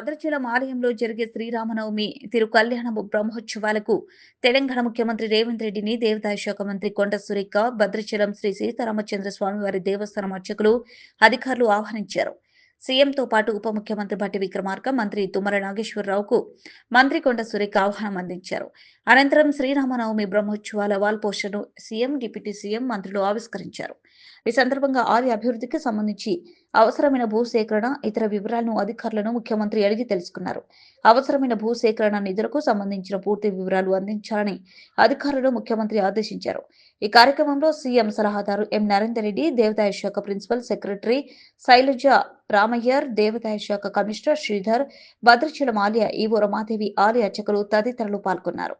భద్రాచలం ఆలయంలో జరిగే శ్రీరామనవమి తిరుకళ్యాణ బ్రహ్మోత్సవాలకు తెలంగాణ ముఖ్యమంత్రి రేవంత్ రెడ్డిని దేవాదాయ శాఖ మంత్రి కొండ సురేఖ భద్రాచలం శ్రీ సీతారామచంద్ర స్వామివారి దేవస్థానం అర్చకులు అధికారులు ఆహ్వానించారు. సీఎంతో పాటు ఉప ముఖ్యమంత్రి భట్టి విక్రమార్క మంత్రి తుమ్మల నాగేశ్వరరావుకు మంత్రి కొండ సురేఖ ఆహ్వానం అందించారు. అనంతరం శ్రీరామనవమి బ్రహ్మోత్సవాల వాల్ పోస్టర్ను సీఎం డిప్యూటీ సీఎం మంత్రులు ఆవిష్కరించారు. ఈ సందర్భంగా ఆలయ అభివృద్ధికి సంబంధించి అవసరమైన భూసేకరణ ఇతర వివరాలను అధికారులను ముఖ్యమంత్రి అడిగి తెలుసుకున్నారు. అవసరమైన భూసేకరణ నిధులకు సంబంధించిన పూర్తి వివరాలు అందించాలని అధికారులను ముఖ్యమంత్రి ఆదేశించారు. ఈ కార్యక్రమంలో సీఎం సలహాదారు ఎం నరేందర్ రెడ్డి దేవాదాయ శాఖ ప్రిన్సిపల్ సెక్రటరీ శైలజ రామయ్యర్ దేవాదాయ శాఖ కమిషనర్ శ్రీధర్ భద్రచలం ఆలయ ఈవో రమాదేవి ఆలయ అర్చకులు తదితరులు పాల్గొన్నారు.